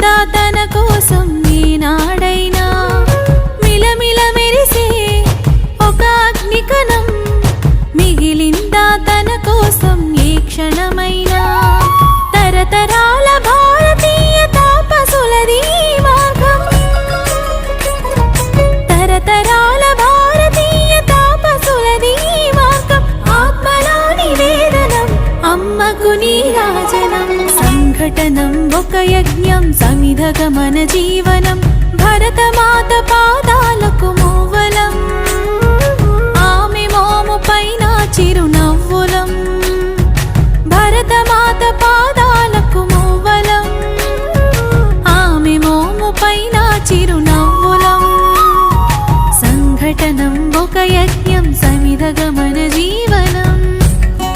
నిండా తన కోసం ఈనాడైనా మిలమిల మెరిసే ఒక అగ్నికణం మిగిలిందా తన కోసం ఏ క్షణమైనా? తరతరాల భారతీయ తాపసులది మార్గం తరతరాల భారతీయ తాపసులది మార్గం ఆత్మలాని వేదనం అమ్మకు నీరాజనం ప్రకటనం ఒక యజ్ఞం సమిధగమన జీవనం భరతమాత పాదాలకు మూవలం. ఆమె మోము పైన చిరునవ్వులం. భరతమాత పాదాలకు మూవలం. ఆమె మోము పైన చిరునవ్వులం. సంఘటనం ఒక యజ్ఞం సమిధగమన జీవనం.